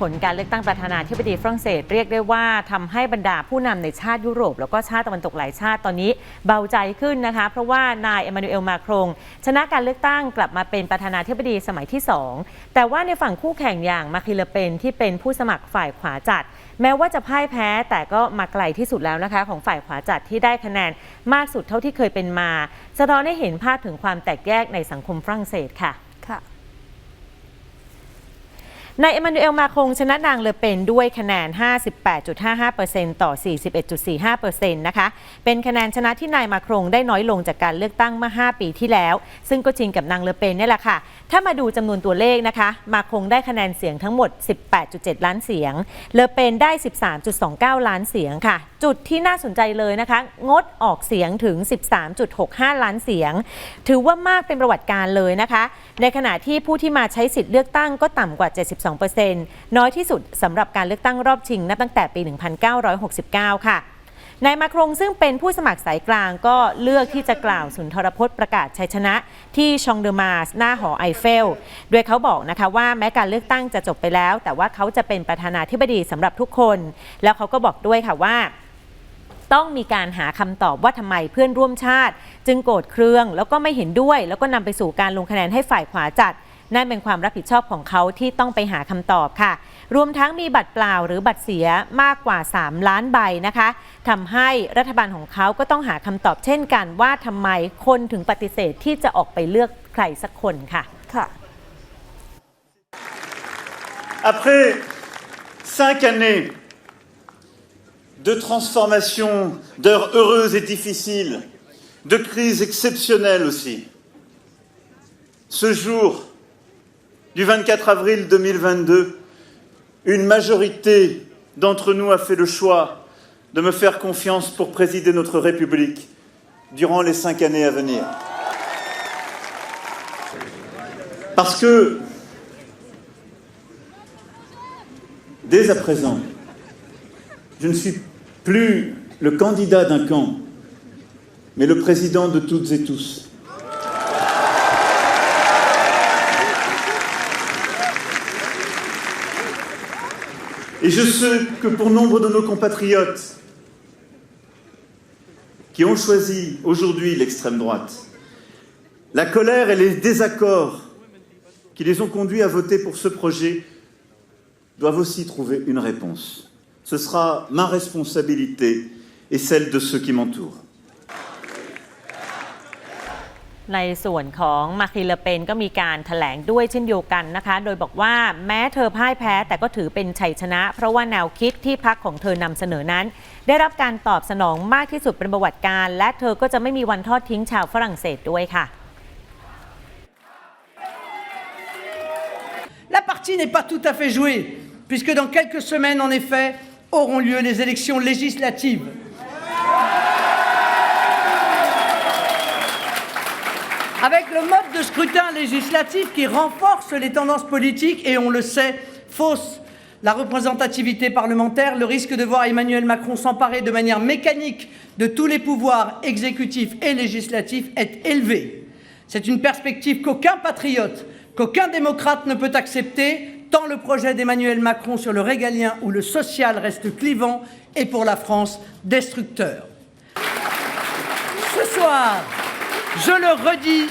ผลการเลือกตั้งประธานาธิบดีฝรั่งเศสเรียกได้ว่าทำให้บรรดาผู้นำในชาติยุโรป แล้วก็ชาติตะวันตกหลายชาติตอนนี้เบาใจขึ้นนะคะ เพราะว่านายเอมานูเอลมาครงชนะการเลือกตั้งกลับมาเป็นประธานาธิบดีสมัยที่ 2 แต่ว่าในฝั่งคู่แข่งอย่างมาคิเลเปนที่เป็นผู้สมัครฝ่ายขวาจัด แม้ว่าจะพ่ายแพ้แต่ก็มาไกลที่สุดแล้วนะคะ ของฝ่ายขวาจัดที่ได้คะแนนมากสุดเท่าที่เคยเป็นมาสะท้อนให้เห็นภาพถึงความแตกแยกในสังคมฝรั่งเศสค่ะ นายเอมานูเอลมาคงชนะนางเลอเปนด้วยคะแนน 58.55%ต่อ 41.45%นะคะ เป็นคะแนนชนะที่นายมาครงได้น้อยลงจากการเลือกตั้งเมื่อ 5 ปีที่แล้ว ซึ่งก็จริงกับนางเลอเปนนี่แหละค่ะ ถ้ามาดูจำนวนตัวเลขนะคะ มาคงได้คะแนนเสียงทั้งหมด 18.7 ล้านเสียง เลอเปนได้ 13.29 ล้านเสียงค่ะจุดที่น่าสนใจเลยนะคะ งดออกเสียงถึง 13.65 ล้านเสียง ถือว่ามากเป็นประวัติการเลยนะคะ ในขณะที่ผู้ที่มาใช้สิทธิ์เลือกตั้งก็ต่ำกว่า 72%น้อยที่สุดสำหรับการเลือกตั้งรอบชิงนับตั้งแต่ปี 1969 ค่ะนายมาครงซึ่งเป็นผู้สมัครสายกลางก็เลือกที่จะกล่าวสุนทรพจน์ประกาศชัยชนะ ที่ชองเดอมาสหน้าหอไอเฟล โดยเขาบอกนะคะว่าแม้การเลือกตั้งจะจบไปแล้ว แต่ว่าเขาจะเป็นประธานาธิบดีสำหรับทุกคน แล้วเขาก็บอกด้วยค่ะว่า ต้องมีการหาคำตอบว่าทำไมเพื่อนร่วมชาติ จึงโกรธเครื่องแล้วก็ไม่เห็นด้วย แล้วก็นำไปสู่การลงคะแนนให้ฝ่ายขวาจัดนั่นเป็นความรับผิดชอบของเขาที่ต้องไปหาคำตอบค่ะ รวมทั้งมีบัตรเปล่าหรือบัตรเสียมากกว่า 3 ล้านใบนะคะทำให้รัฐบาลของเขาก็ต้องหาคำตอบเช่นกันว่าทำไมคนถึงปฏิเสธที่จะออกไปเลือกใครสักคนค่ะ ค่ะ Après cinq années de transformation, d'heures heureuses et difficiles, de crises exceptionnelles aussi, ce jour du 24 avril 2022, une majorité d'entre nous a fait le choix de me faire confiance pour présider notre République durant les cinq années à venir. Parce que Dès à présent, je ne suis plus le candidat d'un camp, mais le président de toutes et tous. Et je sais que pour nombre de nos compatriotes qui ont choisi aujourd'hui l'extrême droite, la colère et les désaccords qui les ont conduits à voter pour ce projet doivent aussi trouver une réponse. Ce sera ma responsabilité et celle de ceux qui m'entourent. ในส่วนของมาคิเลเปนก็มีการถแถลงด้วยเช่นเดียวกันนะคะ โดยบอกว่าแม้เธอพ่ายแพ้แต่ก็ถือเป็นชัยชนะ เพราะว่าแนวคิดที่พักของเธอนำเสนอนั้น ได้รับการตอบสนองมากที่สุดเป็นประวัติการ และเธอก็จะไม่มีวันทอดทิ้งชาวฝรั่งเศสด้วยค่ะ La partie n'est pas tout à fait jouée, puisque dans quelques semaines, en effet, auront lieu les élections législatives. Avec le mode de scrutin législatif qui renforce les tendances politiques et, on le sait, fausse la représentativité parlementaire, le risque de voir Emmanuel Macron s'emparer de manière mécanique de tous les pouvoirs exécutifs et législatifs est élevé. C'est une perspective qu'aucun patriote, qu'aucun démocrate ne peut accepter, tant le projet d'Emmanuel Macron sur le régalien ou le social reste clivant et pour la France destructeur. Ce soir, je le redis,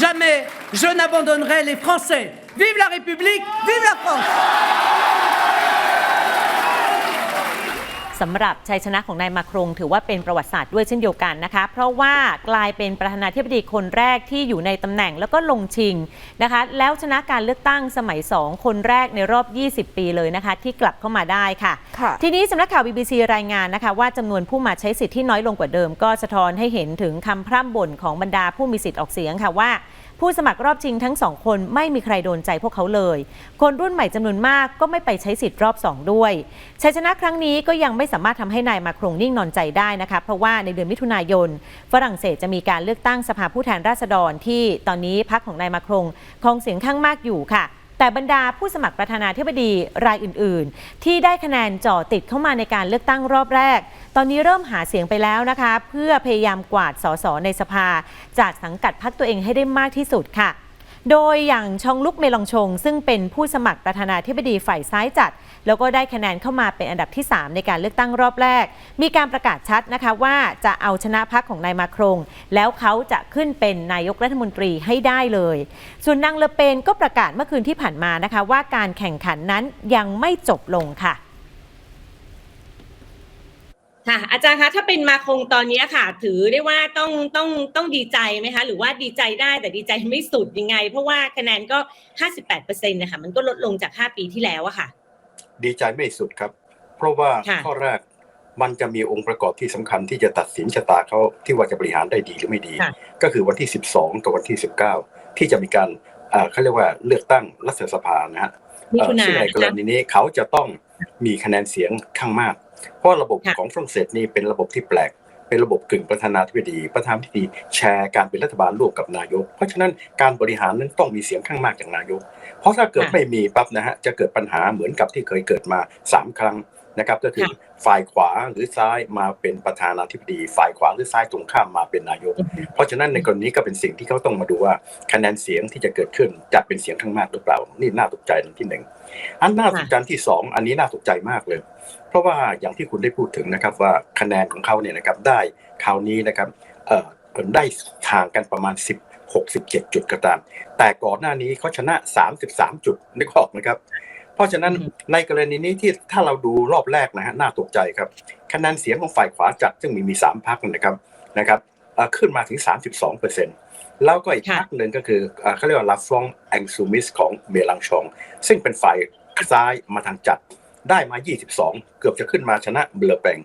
jamais je n'abandonnerai les Français. Vive la République, vive la France สำหรับชัยชนะของนายมาครง ถือว่าเป็นประวัติศาสตร์ด้วยเช่นเดียวกันนะคะ เพราะว่ากลายเป็นประธานาธิบดีคนแรกที่อยู่ในตำแหน่งแล้วก็ลงชิงนะคะ แล้วชนะการเลือกตั้งสมัย 2 คนแรกในรอบ 20 ปีเลยนะคะ ที่กลับเข้ามาได้ค่ะ ค่ะทีนี้สำนักข่าว BBC รายงานนะคะ ว่าจำนวนผู้มาใช้สิทธิ์ที่น้อยลงกว่าเดิม ก็สะท้อนให้เห็นถึงคำพร่ำบ่นของบรรดาผู้มีสิทธิ์ออกเสียงค่ะว่า ผู้สมัครรอบชิงทั้งสองคนไม่มีใครโดนใจพวกเขาเลย คนรุ่นใหม่จำนวนมากก็ไม่ไปใช้สิทธิ์รอบสองด้วยชัยชนะครั้งนี้ก็ยังไม่สามารถทำให้นายมาครงนิ่งนอนใจได้นะคะเพราะว่าในเดือนมิถุนายน ฝรั่งเศสจะมีการเลือกตั้งสภาผู้แทนราษฎรที่ตอนนี้พรรคของนายมาครงครองเสียงข้างมากอยู่ค่ะ แต่บรรดาผู้สมัครประธานาธิบดีรายอื่น ๆ ที่ได้คะแนนจ่อติดเข้ามาในการเลือกตั้งรอบแรก ตอนนี้เริ่มหาเสียงไปแล้วนะคะ เพื่อพยายามกวาดสสในสภา จากสังกัดพรรคตัวเองให้ได้มากที่สุดค่ะ โดยอย่างชองลุกเมลองชง ซึ่งเป็นผู้สมัครประธานาธิบดีฝ่ายซ้ายจัด แล้วก็ได้คะแนนเข้ามาเป็นอันดับที่ 3 ในการเลือกตั้งรอบแรก มีการประกาศชัดนะคะว่าจะเอาชนะพรรคของนายมาครง แล้วเขาจะขึ้นเป็นนายกรัฐมนตรีให้ได้เลย ส่วนนางเลเปนก็ประกาศเมื่อคืนที่ผ่านมานะคะว่าการแข่งขันนั้นยังไม่จบลงค่ะ ค่ะอาจารย์คะถ้าเป็นมาคงตอนนี้ค่ะ ถือได้ว่าต้องต้องต้องดีใจไหมคะ หรือว่าดีใจได้แต่ดีใจไม่สุดยังไง เพราะว่าคะแนนก็ 58%นะคะมันก็ลดลงจาก 5 ปีที่แล้วอะค่ะ ดีใจไม่สุดครับ เพราะว่าค่ะข้อแรกมันจะมีองค์ประกอบที่สำคัญที่จะตัดสินชะตาเขาที่ว่าจะบริหารได้ดีหรือไม่ดีค่ะก็คือวันที่ 12 กับวันที่ 19 ที่จะมีการอ่าเขาเรียกว่าเลือกตั้งรัฐสภานะฮะ มิเอ่อถุนาซึ่งในกรนะคะณีนี้เขาจะต้องมีคะแนนเสียงข้างมาก เพราะระบบค่ะของฝรั่งเศสนี่เป็นระบบที่แปลก เป็นระบบกึ่งประธานาธิบดี ประธานาธิบดีแชร์การเป็นรัฐบาลร่วมกับนายก เพราะฉะนั้นการบริหารนั้นต้องมีเสียงข้างมากจากนายก เพราะถ้าเกิดค่ะไม่มีปั๊บนะฮะจะเกิดปัญหาเหมือนกับที่เคยเกิดมาสามครั้ง นะครับก็คือค่ะฝ่ายขวาหรือซ้ายมาเป็นประธานาธิบดี ฝ่ายขวาหรือซ้ายตรงข้ามมาเป็นนายก เพราะฉะนั้นในกรณีก็เป็นสิ่งที่เขาต้องมาดูว่าคะแนนเสียงที่จะเกิดขึ้นจะเป็นเสียงข้างมากหรือเปล่า นี่น่าตกใจอันที่หนึ่งอันน่าตกใจอันที่สองอันนี้น่าตกใจมากเลย เพราะว่าอย่างที่คุณได้พูดถึงนะครับว่าคะแนนของเขาเนี่ยนะครับได้คราวนี้นะครับเอ่อได้ห่างกันประมาณ 10 67 จุดก็ตาม แต่ก่อนหน้านี้เขาชนะ 33 จุดนึกออกไหมครับ เพราะฉะนั้นอืมในกรณีนี้ที่ถ้าเราดูรอบแรกนะฮะน่าตกใจครับคะแนนเสียงของฝ่ายขวาจัดซึ่งมีมีสามพรรคนะครับนะครับเอ่อขึ้นมาถึง 32เปอร์เซ็นต์แล้วก็อีกค่ะพรรคหนึ่งก็คือเอ่อเขาเรียกว่าลาฟรองแองซูมิสของเมลังชองซึ่งเป็นฝ่ายซ้ายมาทางจัดได้มา 22 เกือบจะขึ้นมาชนะเบลอแปง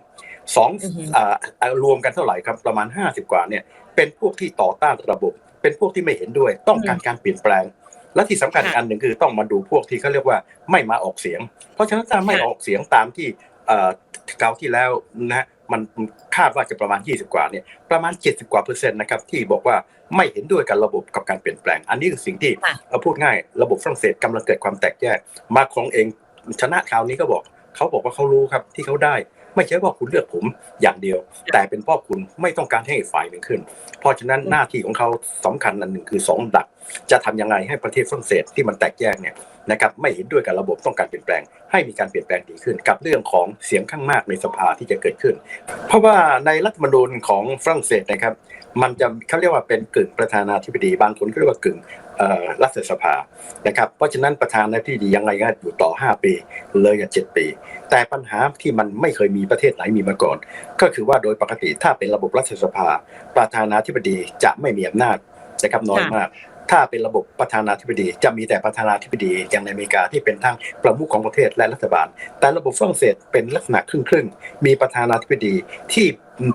สองอือฮึเอ่อเอ่อรวมกันเท่าไหร่ครับประมาณ 50 กว่าเนี่ยเป็นพวกที่ต่อต้านระบบ เป็นพวกที่ไม่เห็นด้วยต้องการการเปลี่ยนแปลง และที่สำคัญอีกค่ะอันหนึ่งคือต้องมาดูพวกที่เขาเรียกว่าไม่มาออกเสียง เพราะฉะนั้นถ้าไม่ค่ะออกเสียงตามที่เอ่อคราวที่แล้วนะฮะมันคาดว่าจะประมาณ 20 กว่าเนี่ยประมาณ 70 กว่าเปอร์เซ็นต์นะครับที่บอกว่าไม่เห็นด้วยกับระบบกับการเปลี่ยนแปลง อันนี้คือสิ่งที่ค่ะเอ่อพูดง่ายระบบฝรั่งเศสกำลังเกิดความแตกแยก มาครองเองชนะคราวนี้ก็บอกเขาบอกว่าเขารู้ครับที่เขาได้ ไม่ใช่ว่าคุณเลือกผมอย่างเดียว แต่เป็นเพราะคุณไม่ต้องการให้อีกฝ่ายหนึ่งขึ้น เพราะฉะนั้นหน้าที่ของเขาสำคัญอันหนึ่งคือสองดัก จะทำยังไงให้ประเทศฝรั่งเศสที่มันแตกแยกเนี่ยนะครับไม่เห็นด้วยกับระบบต้องการเปลี่ยนแปลง ให้มีการเปลี่ยนแปลงดีขึ้น กับเรื่องของเสียงข้างมากในสภาที่จะเกิดขึ้น เพราะว่าในรัฐธรรมนูญของฝรั่งเศสนะครับ มันจะเขาเรียกว่าเป็นกึ่งประธานาธิบดีบางคนก็เรียกว่ากึ่งรัฐสภานะครับเพราะฉะนั้นประธานาธิบดียังไงก็อยู่ต่อ 5 ปีเลยกับ7ปี แต่ปัญหาที่มันไม่เคยมีประเทศไหนมีมาก่อน ก็คือว่าโดยปกติถ้าเป็นระบบรัฐสภา ประธานาธิบดีจะไม่มีอำนาจนะครับน้อยมาก ถ้าเป็นระบบประธานาธิบดี จะมีแต่ประธานาธิบดีอย่างในอเมริกาที่เป็นทั้งประมุขของประเทศและรัฐบาล แต่ระบบฝรั่งเศสเป็นลักษณะครึ่งครึ่งๆมีประธานาธิบดีที่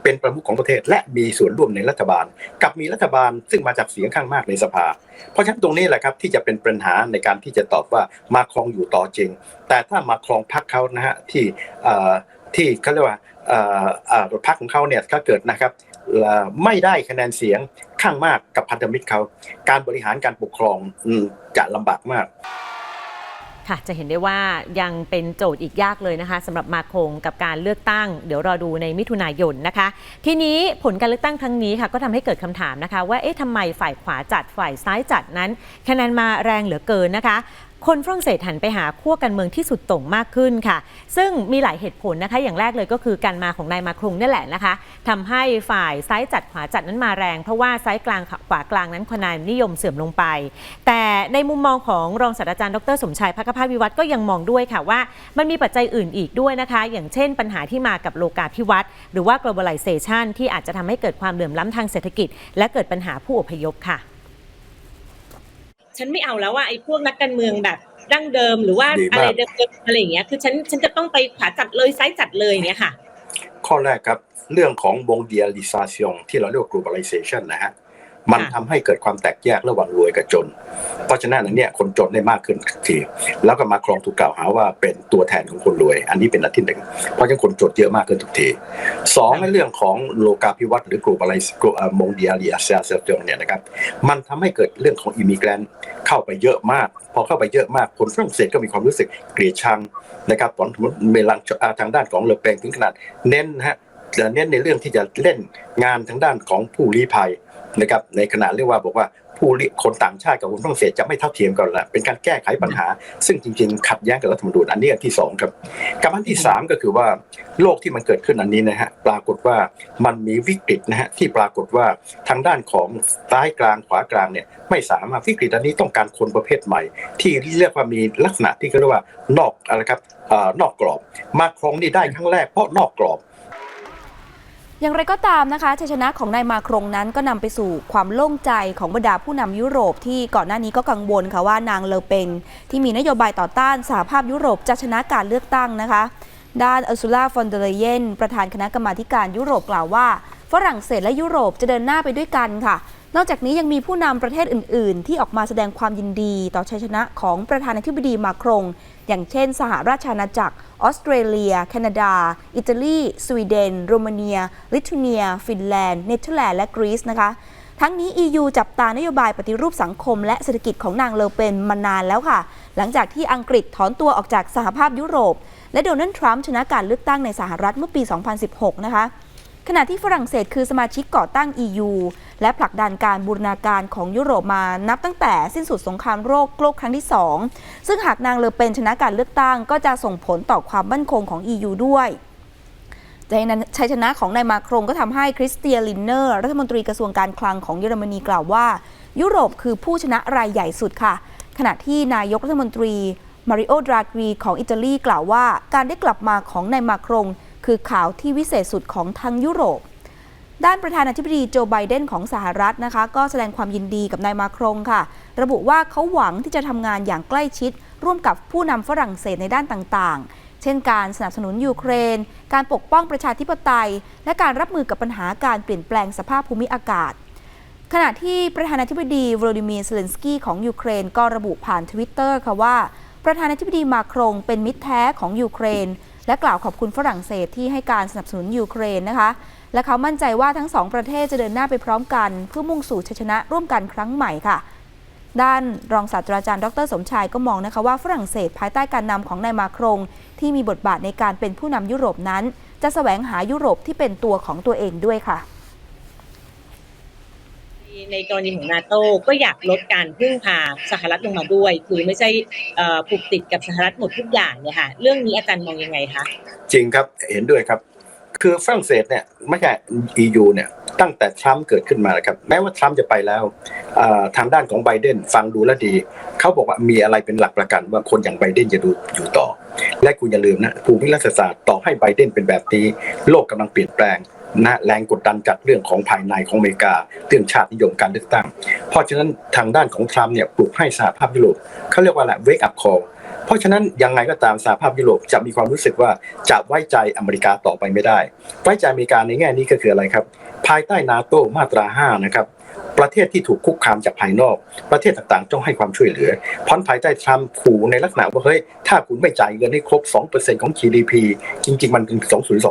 เป็นประมุขของประเทศและมีส่วนร่วมในรัฐบาล กับมีรัฐบาลซึ่งมาจากเสียงข้างมากในสภา เพราะฉะนั้นตรงนี้แหละครับที่จะเป็นปัญหาในการที่จะตอบว่ามาครองอยู่ต่อจริง แต่ถ้ามาครองพรรคเขานะฮะที่เอ่อที่เขาเรียกว่าเอ่อเอ่อพรรคของเขาเนี่ยถ้าเกิดนะครับ ไม่ได้คะแนนเสียงข้างมากกับพันธมิตรเขา การบริหารการปกครองจะลำบากมากค่ะจะเห็นได้ว่ายังเป็นโจทย์อีกยากเลยนะคะสำหรับมาคงกับการเลือกตั้ง เดี๋ยวรอดูในมิถุนายนนะคะ ทีนี้ผลการเลือกตั้งครั้งนี้ค่ะ ก็ทำให้เกิดคำถามนะคะ ว่าเอ๊ะทำไมฝ่ายขวาจัดฝ่ายซ้ายจัดนั้น คะแนนมาแรงเหลือเกินนะคะ คนฝรั่งเศสหันไปหาขั้วการเมืองที่สุดโต่งมากขึ้นค่ะ ซึ่งมีหลายเหตุผลนะคะ อย่างแรกเลยก็คือการมาของนายมาครงนี่แหละนะคะทำให้ฝ่ายซ้ายจัดขวาจัดนั้นมาแรง เพราะว่าซ้ายกลางขวากลางนั้นคะแนนนิยมเสื่อมลงไป แต่ในมุมมองของรองศาสตราจารย์ดรสมชายพักภาวิวัฒน์ก็ยังมองด้วยค่ะว่า มันมีปัจจัยอื่นอีกด้วยนะคะ อย่างเช่น ปัญหาที่มากับโลกาภิวัตน์หรือว่า globalization ที่อาจจะทำให้เกิดความเหลื่อมล้ำทางเศรษฐกิจ และเกิดปัญหาผู้อพยพค่ะ ฉันไม่เอาแล้วว่าไอ้พวกนักการเมืองแบบดั้งเดิมหรือว่าดีมาก อะไรเดิมๆอะไรอย่างเงี้ยคือฉันฉันจะต้องไปขวาจัดเลยซ้ายจัดเลยอย่างเงี้ยค่ะ ข้อแรกครับ เรื่องของ mondialization ที่เราเรียกว่า globalization นะฮะ มันค่ะทำให้เกิดความแตกแยกระหว่างรวยกับจน เพราะฉะนั้นอันเนี้ยคนจนได้มากขึ้นทุกทีแล้วก็มาครองถูกกล่าวหาว่าเป็นตัวแทนของคนรวย อันนี้เป็นอันที่หนึ่งเพราะฉะนั้นคนจนเยอะมากขึ้นทุกทีสองในเรื่องของโลกาภิวัตน์หรือ globalization mondialization เนี่ยนะครับมันทำให้เกิดเรื่องของ immigrant เข้าไปเยอะมาก พอเข้าไปเยอะมากคนฝรั่งเศสก็มีความรู้สึกเกลียดชังนะครับตอนเมลังอ่าทางด้านของเลอเปงถึงขนาดเน้นนะฮะเน้นในเรื่องที่จะเล่นงานทางด้านของผู้ลี้ภัย นะครับในขณะเรียกว่าบอกว่าผู้รียกคนต่างชาติกับคนฝรั่งเศสจะไม่เท่าเทียมกันละเป็นการแก้ไขปัญหา ซึ่งจริงๆ ขัดแย้งกับรัฐธรรมนูญอันนี้อันที่สองครับกับอันที่สามก็คือว่าโลกที่มันเกิดขึ้นอันนี้นะฮะปรากฏว่ามันมีวิกฤตนะฮะที่ปรากฏว่าทางด้านของซ้ายกลางขวากลางเนี่ยไม่สามารถวิกฤตอันนี้ต้องการคนประเภทใหม่ ที่เรียกว่ามีลักษณะที่เขาเรียกว่านอกอะไรครับเอ่อนอกกรอบ มาครองนี่ได้ครั้งแรกเพราะนอกกรอบ อย่างไรก็ตามนะคะชัยชนะของนายมาครงนั้นก็นำไปสู่ความโล่งใจของบรรดาผู้นำยุโรปที่ก่อนหน้านี้ก็กังวลค่ะว่านางเลอเปนที่มีนโยบายต่อต้านสหภาพยุโรปจะชนะการเลือกตั้งนะคะ ด้านอุร์ซูลาฟอนเดเลเยนประธานคณะกรรมาธิการยุโรปกล่าวว่า ฝรั่งเศสและยุโรปจะเดินหน้าไปด้วยกันค่ะนอกจากนี้ยังมีผู้นำประเทศอื่น ๆ ที่ออกมาแสดงความยินดีต่อชัยชนะของประธานาธิบดีมาครง อย่างเช่น สหราชอาณาจักร ออสเตรเลีย แคนาดา อิตาลี สวีเดน โรมาเนีย ลิทัวเนีย ฟินแลนด์ เนเธอร์แลนด์ และกรีซนะคะทั้งนี้ EU จับตานโยบายปฏิรูปสังคมและเศรษฐกิจของนางเลอเปนมานานแล้วค่ะ หลังจากที่อังกฤษถอนตัวออกจากสหภาพยุโรป และโดนัลด์ทรัมป์ชนะการเลือกตั้งในสหรัฐเมื่อปี 2016 นะคะ ขณะที่ฝรั่งเศสคือสมาชิกก่อตั้ง EU และผลักดันการบูรณาการของยุโรปมานับตั้งแต่สิ้นสุดสงครามโลกโลกครั้งที่ 2 ซึ่งหากนางเลอเปนชนะการเลือกตั้ง ก็จะส่งผลต่อความมั่นคงของ EU ด้วยในชัยชนะของนายมาครงก็ทำให้คริสเตียลินเนอร์ รัฐมนตรีกระทรวงการคลังของเยอรมนีกล่าวว่า ยุโรปคือผู้ชนะรายใหญ่สุดค่ะ ขณะที่นายกรัฐมนตรีมาริโอดรากีของอิตาลีกล่าวว่า การได้กลับมาของนายมาครง คือข่าวที่วิเศษสุดของทั้งยุโรป ด้านประธานาธิบดีโจไบเดนของสหรัฐนะคะ ก็แสดงความยินดีกับนายมาครงค่ะ ระบุว่าเขาหวังที่จะทำงานอย่างใกล้ชิด ร่วมกับผู้นำฝรั่งเศสในด้านต่างๆ เช่นการสนับสนุนยูเครน การปกป้องประชาธิปไตย และการรับมือกับปัญหาการเปลี่ยนแปลงสภาพภูมิอากาศขณะที่ประธานาธิบดีวโลดิมีร์เซเลนสกี้ของยูเครนก็ระบุผ่านทวิตเตอร์ค่ะว่า ประธานาธิบดีมาครงเป็นมิตรแท้ของยูเครน และกล่าวขอบคุณฝรั่งเศสที่ให้การสนับสนุนยูเครนนะคะ และเขามั่นใจว่าทั้งสองประเทศจะเดินหน้าไปพร้อมกัน เพื่อมุ่งสู่ชัยชนะร่วมกันครั้งใหม่ค่ะ ด้านรองศาสตราจารย์ดรสมชายก็มองนะคะว่าฝรั่งเศสภายใต้การนำของนายมาครง ที่มีบทบาทในการเป็นผู้นำยุโรปนั้น จะแสวงหายุโรปที่เป็นตัวของตัวเองด้วยค่ะ ในกรณีของนาโต้ก็อยากลดการพึ่งพาสหรัฐลงมาด้วย คือไม่ใช่ผูกติดกับสหรัฐหมดทุกอย่างเนี่ยค่ะเรื่องนี้อาจารย์มองยังไงคะจริงครับเห็นด้วยครับ คือฝรั่งเศสเนี่ยไม่ใช่ EU เนี่ยตั้งแต่ทรัมป์เกิดขึ้นมาครับแม้ว่าทรัมป์จะไปแล้วทางด้านของไบเดนฟังดูแล้วดี เขาบอกว่ามีอะไรเป็นหลักประกันว่าคนอย่างไบเดนจะดูอยู่ต่อ และคุณอย่าลืมนะภูมิรัฐศาสตร์ต่อให้ไบเดนเป็นแบบนี้โลกกำลังเปลี่ยนแปลง นะแรงกดดันจากเรื่องของภายในของอเมริกาเรื่องชาตินิยมการเลือกตั้ง เพราะฉะนั้นทางด้านของทรัมป์เนี่ยปลุกให้สหภาพยุโรปเขาเรียกว่าอะไรเวกอัพคอลเพราะฉะนั้นยังไงก็ตามสหภาพยุโรปจะมีความรู้สึกว่าจะไว้ใจอเมริกาต่อไปไม่ได้ ไว้ใจอเมริกาในแง่นี้ก็คืออะไรครับ ภายใต้นาโตมาตรา 5 นะครับ ประเทศที่ถูกคุกคามจากภายนอก ประเทศต่างๆ ต้องให้ความช่วยเหลือพราะภายใต้ทรัมป์ขู่ในลักษณะว่าเฮ้ย ถ้าคุณไม่จ่ายเงินให้ครบ 2%ของ GDP จริง ๆ มันเป็น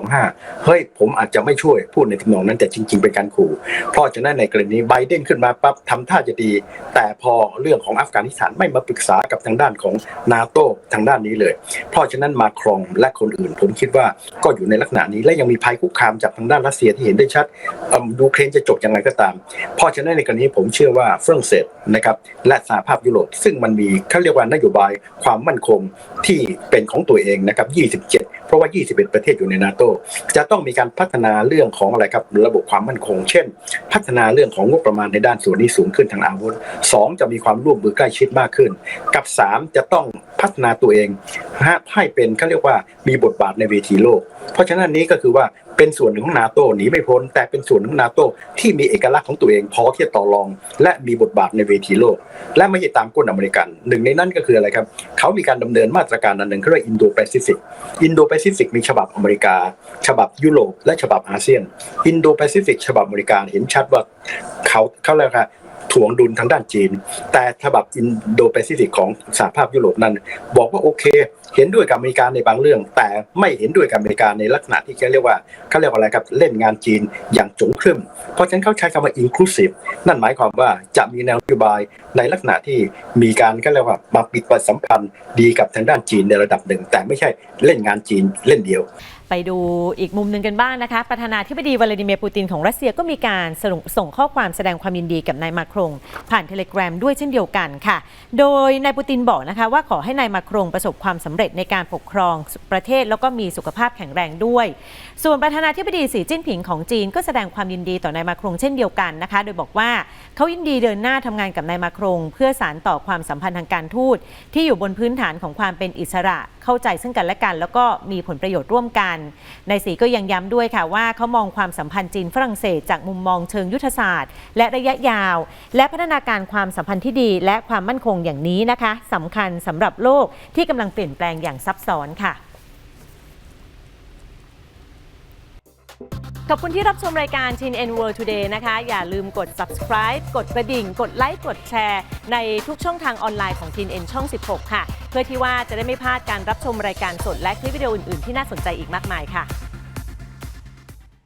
2025 เฮ้ย ผมอาจจะไม่ช่วยพูดในทำนองนั้นแต่จริง ๆ เป็นการขู่ เพราะฉะนั้นในกรณีไบเดนขึ้นมาปั๊บทำท่าจะดี แต่พอเรื่องของอัฟกานิสถานไม่มาปรึกษากับทางด้านของนาโตทางด้านนี้เลย เพราะฉะนั้นมาครองและคนอื่น ผมคิดว่าก็อยู่ในลักษณะนี้และยังมีภัยคุกคามจากทางด้านรัสเซียที่เห็นได้ชัดเอิ่มยูเครนจะจบยังไงก็ตามเพราะฉะนั้นในกรณีผมเชื่อว่าฝรั่งเศสนะครับและสหภาพยุโรปซึ่งมันมีเขาเรียกว่านโยบายความมั่นคงที่เป็นของตัวเองนะครับ 27 เพราะว่า 21 ประเทศอยู่ในนาโตจะต้องมีการพัฒนาเรื่องของอะไรครับระบบความมั่นคง เช่น พัฒนาเรื่องของงบประมาณในด้านส่วนนี้สูงขึ้นทางอาวุธสองจะมีความร่วมมือใกล้ชิดมากขึ้น กับสามจะต้อง พัฒนาตัวเองฮะให้เป็นเขาเรียกว่ามีบทบาทในเวทีโลก เพราะฉะนั้นนี้ก็คือว่าเป็นส่วนหนึ่งของนาโตหนีไม่พ้น แต่เป็นส่วนหนึ่งของนาโตที่มีเอกลักษณ์ของตัวเองพอที่จะต่อรอง และมีบทบาทในเวทีโลก และไม่ใช่ตามก้นอเมริกัน หนึ่งในนั้นก็คืออะไรครับ เขามีการดำเนินมาตรการอันหนึ่งเขาเรียกอินโดแปซิฟิกอินโดแปซิฟิกมีฉบับอเมริกา ฉบับยุโรปและฉบับอาเซียน อินโดแปซิฟิกฉบับอเมริกาเห็นชัดว่าเขาเขาเรียกว่า ถ่วงดุลทางด้านจีน แต่ฉบับอินโดแปซิฟิกของสหภาพยุโรปนั้น บอกว่าโอเค เห็นด้วยกับอเมริกาในบางเรื่อง แต่ไม่เห็นด้วยกับอเมริกาในลักษณะที่เขาเรียกว่าเขาเรียกว่าอะไรครับเล่นงานจีนอย่างจงครึ่มเพราะฉะนั้นเขาใช้คำว่า inclusive นั่นหมายความว่าจะมีแนวนโยบายในลักษณะที่มีการก็เรียกว่ามาปิดประสัมพันธ์ดีกับทางด้านจีนในระดับหนึ่ง แต่ไม่ใช่เล่นงานจีนเล่นเดียว ไปดูอีกมุมหนึ่งกันบ้างนะคะ ประธานาธิบดีวลาดิเมียร์ปูตินของรัสเซียก็มีการส่งส่งข้อความแสดงความยินดีกับนายมาครง ผ่านเทเลกราฟด้วยเช่นเดียวกันค่ะ โดยนายปูตินบอกนะคะว่าขอให้นายมาครงประสบความสำเร็จในการปกครองประเทศแล้วก็มีสุขภาพแข็งแรงด้วย ส่วนประธานาธิบดีสีจิ้นผิงของจีน ก็แสดงความยินดีต่อนายมาครงเช่นเดียวกันนะคะ โดยบอกว่าเขายินดีเดินหน้าทำงานกับนายมาครง เพื่อสานต่อความสัมพันธ์ทางการทูตที่อยู่บนพื้นฐานของความเป็นอิสระเข้าใจซึ่งกันและกัน แล้วก็มีผลประโยชน์ร่วมกัน นายสีก็ยังย้ำด้วยค่ะว่าเขามองความสัมพันธ์จีนฝรั่งเศสจากมุมมองเชิงยุทธศาสตร์ และระยะยาว และพัฒนาการความสัมพันธ์ที่ดี และความมั่นคงอย่างนี้นะคะสำคัญสำหรับโลกที่กำลังเปลี่ยนแปลงอย่างซับซ้อนค่ะ ขอบคุณที่รับชมรายการ Chin N World Today นะคะ อย่าลืมกด subscribe กดกระดิ่ง กดไลค์ กดแชร์ ในทุกช่องทางออนไลน์ของ Chin N ช่อง 16 ค่ะ เพื่อที่ว่าจะได้ไม่พลาดการรับชมรายการสดและคลิปวิดีโออื่น ๆ ที่น่าสนใจอีกมากมายค่ะ